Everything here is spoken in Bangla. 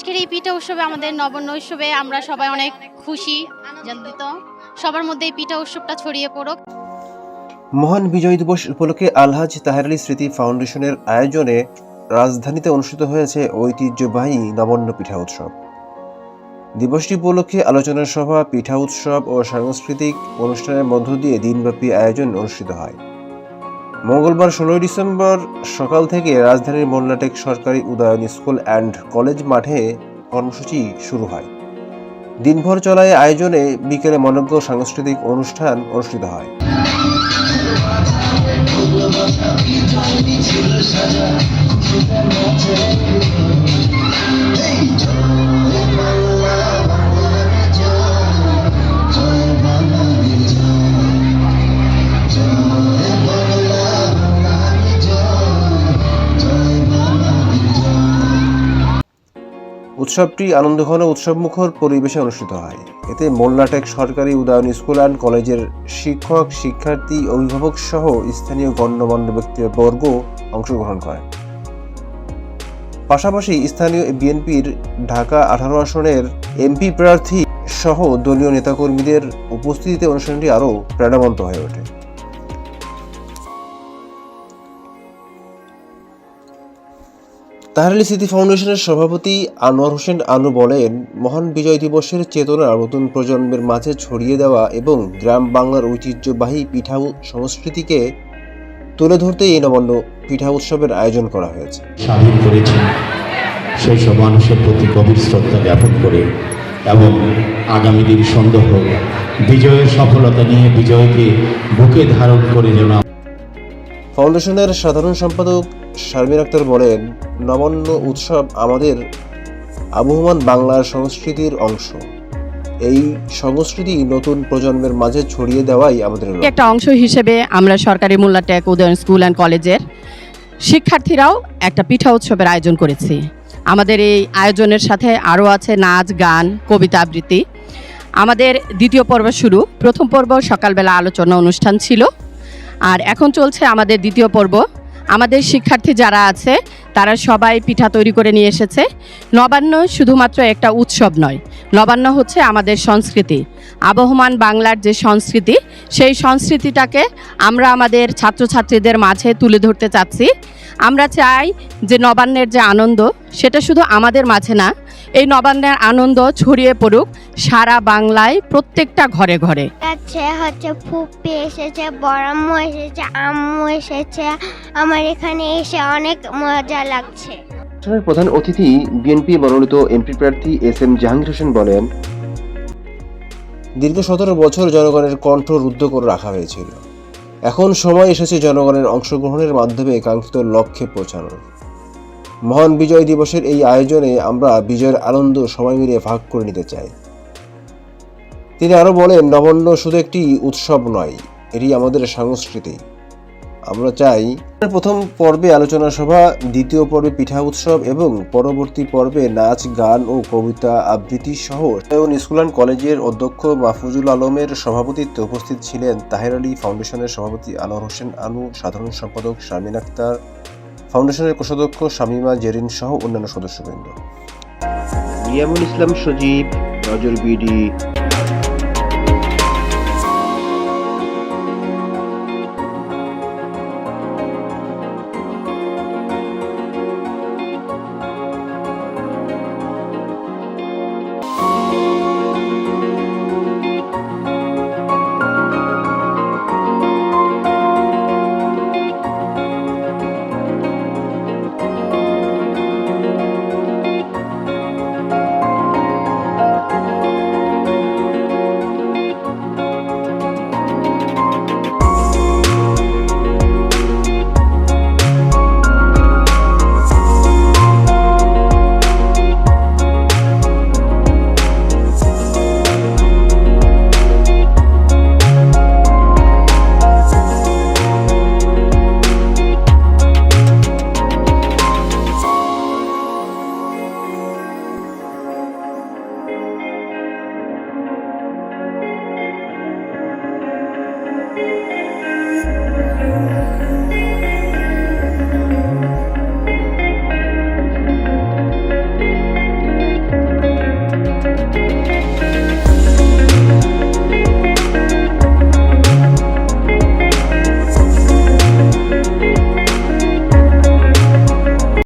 আজকের এই পিঠা উৎসবে আমাদের নবান্ন উৎসবে আমরা সবাই অনেক খুশি, আনন্দিত। সবার মধ্যে এই পিঠা উৎসবটা ছড়িয়ে পড়ুক। মহান বিজয় দিবস উপলক্ষে আলহাজ তাহের আলী স্মৃতি ফাউন্ডেশনের আয়োজনে রাজধানীতে অনুষ্ঠিত হয়েছে ঐতিহ্যবাহী নবান্ন পিঠা উৎসব। দিবসটি উপলক্ষে আলোচনা সভা, পিঠা উৎসব ও সাংস্কৃতিক অনুষ্ঠানের মধ্য দিয়ে দিনব্যাপী আয়োজন অনুষ্ঠিত হয়। মঙ্গলবার ষোলোই ডিসেম্বর সকাল থেকে রাজধানীর মোল্লাটেক সরকারি উদয়ন স্কুল অ্যান্ড কলেজ মাঠে কর্মসূচি শুরু হয়। দিনভর চলায় আয়োজনে বিকেলে মনজ্ঞ সাংস্কৃতিক অনুষ্ঠান অনুষ্ঠিত হয়। উৎসবটি আনন্দঘন উৎসবমুখর পরিবেশে অনুষ্ঠিত হয়। এতে মোল্লাটেক সরকারি উদয়ন স্কুল অ্যান্ড কলেজের শিক্ষক, শিক্ষার্থী, অভিভাবক সহ স্থানীয় গণ্যমান্য ব্যক্তিবর্গ অংশগ্রহণ করে। পাশাপাশি স্থানীয় বিএনপির ঢাকা আঠারো আসনের এমপি প্রার্থী সহ দলীয় নেতাকর্মীদের উপস্থিতিতে অনুষ্ঠানটি আরও প্রাণবন্ত হয়ে ওঠে। তাহারলি স্মৃতি ফাউন্ডেশনের সভাপতি আনোয়ার হোসেন আনু বলেন, মহান বিজয় দিবসের চেতনা নতুন প্রজন্মের মাঝে ছড়িয়ে দেওয়া এবং গ্রাম বাংলার ঐতিহ্যবাহী পিঠা সংস্কৃতিকে তুলে ধরতে এই নবান্ন পিঠা উৎসবের আয়োজন করা হয়েছে। স্বাধীন করেছেন সেই সব মানুষের প্রতি গভীর শ্রদ্ধা জ্ঞাপন করে এবং আগামী দিন সন্দেহ, বিজয়ের সফলতা নিয়ে বিজয়কে বুকে ধারণ করে যেন ফাউন্ডেশনের সাধারণ সম্পাদক শারমিন আক্তার বলেন, নবান্ন উৎসব আমাদের আবহমান বাংলার সংস্কৃতির অংশ। এই সংস্কৃতি নতুন প্রজন্মের মাঝে ছড়িয়ে দেওয়াই আমাদের। একটা অংশ হিসেবে আমরা সরকারি মোল্লা ট্যাক উদয়ন স্কুল অ্যান্ড কলেজের শিক্ষার্থীরাও একটা পিঠা উৎসবের আয়োজন করেছি। আমাদের এই আয়োজনের সাথে আরও আছে নাচ, গান, কবিতা আবৃত্তি। আমাদের দ্বিতীয় পর্ব শুরু। প্রথম পর্ব সকালবেলা আলোচনা অনুষ্ঠান ছিল। আর এখন চলছে আমাদের দ্বিতীয় পর্ব। আমাদের শিক্ষার্থী যারা আছে, তারা সবাই পিঠা তৈরি করে নিয়ে এসেছে। নবান্ন শুধুমাত্র একটা উৎসব নয়, নবান্ন হচ্ছে আমাদের সংস্কৃতি। আবহমান বাংলার যে সংস্কৃতি, সেই সংস্কৃতিটাকে আমরা আমাদের ছাত্রছাত্রীদের মাঝে তুলে ধরতে চাচ্ছি। আমরা চাই যে নবান্নের যে আনন্দ সেটা শুধু আমাদের মাঝে না এই নবান্নের আনন্দ ছড়িয়ে পড়ুক সারা বাংলায় প্রত্যেকটা ঘরে ঘরে। আছে হচ্ছে ফুপি এসেছে বড়াম্মু এসেছে আম্মু এসেছে আমার এখানে এসে অনেক মজা লাগছে। অনুষ্ঠানের প্রধান অতিথি বিএনপি মনোনীত এমপি প্রার্থী এস এম জাহাঙ্গীর হোসেন বলেন দীর্ঘ সতেরো বছর জনগণের কণ্ঠ রুদ্ধ করে রাখা হয়েছিল। এখন সময় এসেছে জনগণের অংশগ্রহণের মাধ্যমে কাঙ্ক্ষিত লক্ষ্যে পৌঁছানোর। মহান বিজয় দিবসের এই আয়োজনে আমরা বিজয়ের আনন্দ সবাই মিলে ভাগ করে নিতে চাই। তিনি আরও বলেন নবান্ন শুধু একটি উৎসব নয়, এটি আমাদের সংস্কৃতি। আমরা চাই প্রথম পর্বে আলোচনা সভা, দ্বিতীয় পর্বে পিঠা উৎসব এবং পরবর্তী পর্বে নাচ, গান ও কবিতা আবৃত্তি সহ স্কুল অ্যান্ড কলেজের অধ্যক্ষ মাহফুজুল আলমের সভাপতিত্বে উপস্থিত ছিলেন তাহের আলী ফাউন্ডেশনের সভাপতি আনোয়ার হোসেন আনু, সাধারণ সম্পাদক শারমিন আক্তার, ফাউন্ডেশনের কোষাধ্যক্ষ শামিমা জেরিন সহ অন্যান্য সদস্যবৃন্দ। নিয়ামুল ইসলাম সজীব, নজর বিডি।